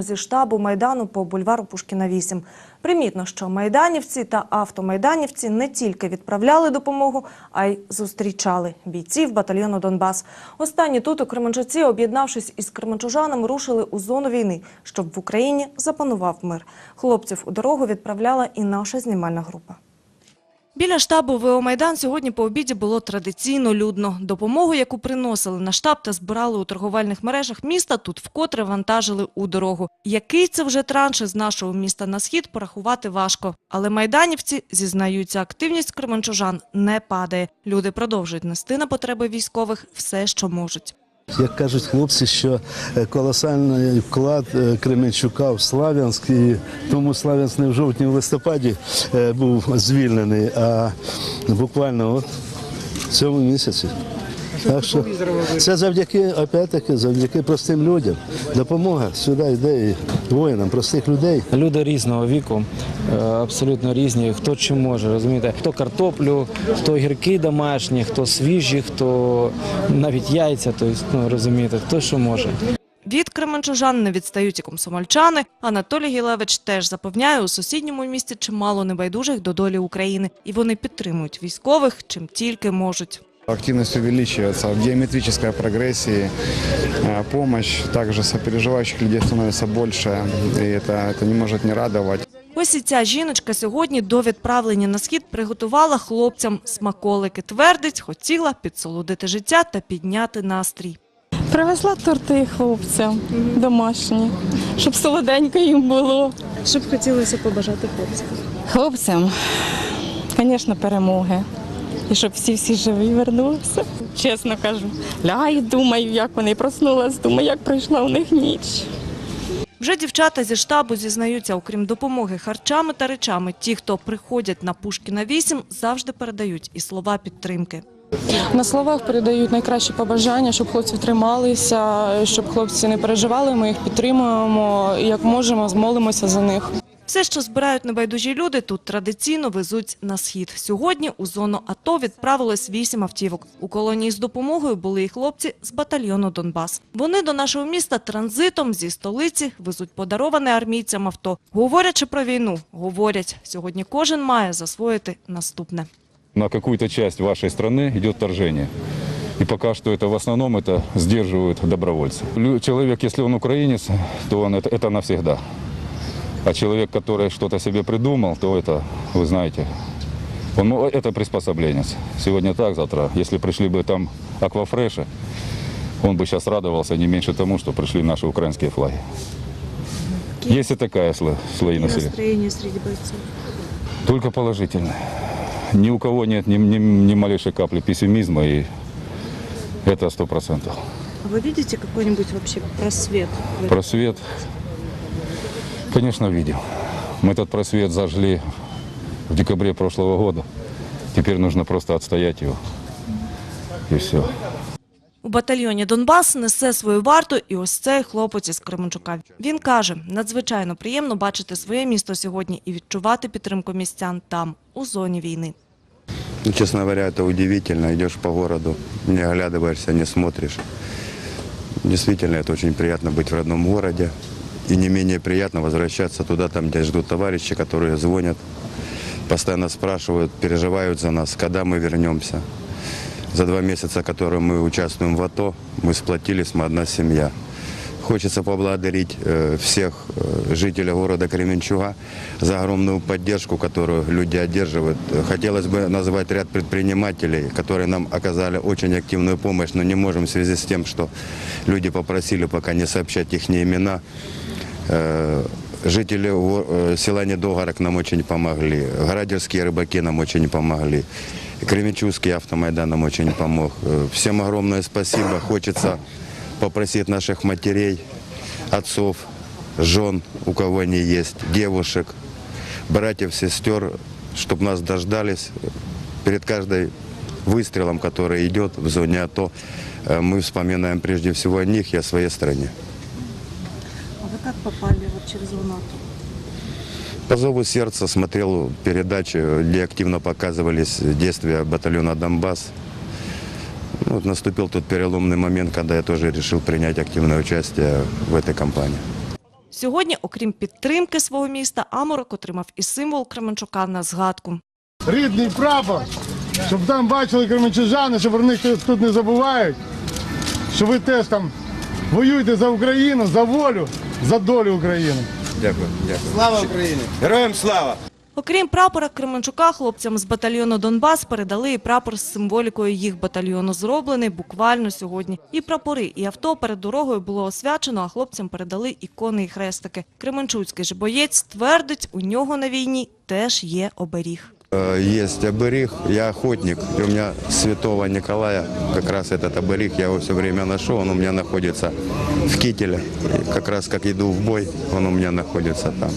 Зі штабу Майдану по бульвару Пушкіна 8. Примітно, що майданівці та автомайданівці не тільки відправляли допомогу, а й зустрічали бійців батальйону Донбас. Останні тут у Кременчуці, об'єднавшись із кременчужанами, рушили у зону війни, щоб в Україні запанував мир. Хлопців у дорогу відправляла і наша знімальна група. Біля штабу ВО «Майдан» сьогодні по обіді було традиційно людно. Допомогу, яку приносили на штаб та збирали у торговельних мережах міста, тут вкотре вантажили у дорогу. Який це вже транш із нашого міста на схід, порахувати важко. Але майданівці, зізнаються, активність кременчужан не падає. Люди продовжують нести на потреби військових все, що можуть. Як кажуть хлопці, що е, колосальний вклад е, Кременчука в Слав'янськ, і тому Слав'янськ не в жовтні, в листопаді е, був звільнений, а буквально от в цьому місяці. Так що це завдяки, опять-таки, завдяки простим людям. Допомога сюди йде воїнам, простих людей. Люди різного віку, е, абсолютно різні. Хто чим може, розумієте? Хто картоплю, хто гірки домашні, хто свіжі, хто навіть яйця, тобто, ну, розумієте, хто що може. Від кременчужан не відстають і комсомольчани. Анатолій Гілевич теж запевняє, у сусідньому місті чимало небайдужих до долі України. І вони підтримують військових, чим тільки можуть. Активность увеличивается в геометрической прогрессии. Э, Помощь также сопереживающих людей становится больше, и это, это не может не радовать. Ось і ця жіночка сьогодні до відправлення на схід приготувала хлопцям смаколики. Твердить, хотіла підсолодити життя та підняти настрій. Привезла торти хлопцям домашні, щоб солоденько їм було. Що б хотілося побажати хлопцям? Хлопцям, звісно, перемоги. І щоб всі-всі живі вернулися. Чесно кажу, лягаю, думаю, як вони проснулась, думаю, як пройшла у них ніч. Вже дівчата зі штабу зізнаються, окрім допомоги харчами та речами, ті, хто приходять на Пушкіна 8, завжди передають і слова підтримки. На словах передають найкращі побажання, щоб хлопці трималися, щоб хлопці не переживали. Ми їх підтримуємо і як можемо, змолимося за них. Все, що збирають небайдужі люди, тут традиційно везуть на схід. Сьогодні у зону АТО відправилось вісім автівок. У колонії з допомогою були і хлопці з батальйону Донбас. Вони до нашого міста транзитом зі столиці везуть подароване армійцям авто. Говорячи про війну, говорять, сьогодні кожен має засвоїти наступне. на какую-то часть вашей страны идет вторжение. И пока что это в основном это сдерживают добровольцы. Лю- Человек, если он украинец, то он это, это навсегда. А человек, который что-то себе придумал, то это, вы знаете, он, мо- это приспособленец. Сегодня так, завтра. Если пришли бы там аквафреши, он бы сейчас радовался не меньше тому, что пришли наши украинские флаги. Есть и такая сло- слои населения. Настроєння серед бойців. Только положительное. Ни у кого нет ни, ни, ни малейшей капли пессимизма, и это сто процентов. Вы видите какой-нибудь вообще просвет? Просвет, конечно, видим. Мы этот просвет зажгли в декабре прошлого года. Теперь нужно просто отстоять его. И все. У батальйоні Донбас несе свою варту і ось цей хлопець із Кременчука. Він каже, надзвичайно приємно бачити своє місто сьогодні і відчувати підтримку містян там, у зоні війни. Ну, честно говоря, это удивительно. Идешь по городу, не оглядываешься, не смотришь. Действительно, это очень приятно быть в родном городе. И не менее приятно возвращаться туда, там, где ждут товарищи, которые звонят, постоянно спрашивают, переживают за нас, когда мы вернемся. За два месяца, которые мы участвуем в АТО, мы сплотились, мы одна семья. Хочется поблагодарить всех жителей города Кременчуга за огромную поддержку, которую люди одерживают. Хотелось бы назвать ряд предпринимателей, которые нам оказали очень активную помощь, но не можем в связи с тем, что люди попросили пока не сообщать их имена. Э, Жители э, села Недогорок нам очень помогли, Градерские рыбаки нам очень помогли, Кременчугский автомайдан нам очень помог. Э, Всем огромное спасибо. Хочется попросить наших матерей, отцов, жен, у кого они есть, девушек, братьев, сестер, чтобы нас дождались перед каждой выстрелом, который идет в зоне АТО. э, Мы вспоминаем прежде всего о них и о своей стране. А вы как попали вот через зону АТО? По зову сердца смотрел передачи, где активно показывались действия батальона «Донбасс». Вот наступил тот переломный момент, когда я тоже решил принять активное участие в этой кампании. Сьогодні, окрім підтримки свого міста, Аморок отримав і символ Кременчука на згадку. рідний прапор, щоб там бачили кременчужани, щоб про них тут- тут не забувають, що ви теж там воюєте за Україну, за волю, за долю України. Дякую, дякую. Слава Україні! Героям слава! Окрім прапора Кременчука, хлопцям з батальйону Донбас передали і прапор з символікою їх батальйону, зроблений буквально сьогодні. І прапори, і авто перед дорогою було освячено, а хлопцям передали ікони і хрестики. Кременчуцький же боєць твердить, у нього на війні теж є оберіг. Э, Есть оберег, я охотник, у меня святого Николая, как раз этот оберег, я его все время ношу, он у меня находится в кителе, И как раз как иду в бой, он у меня находится там.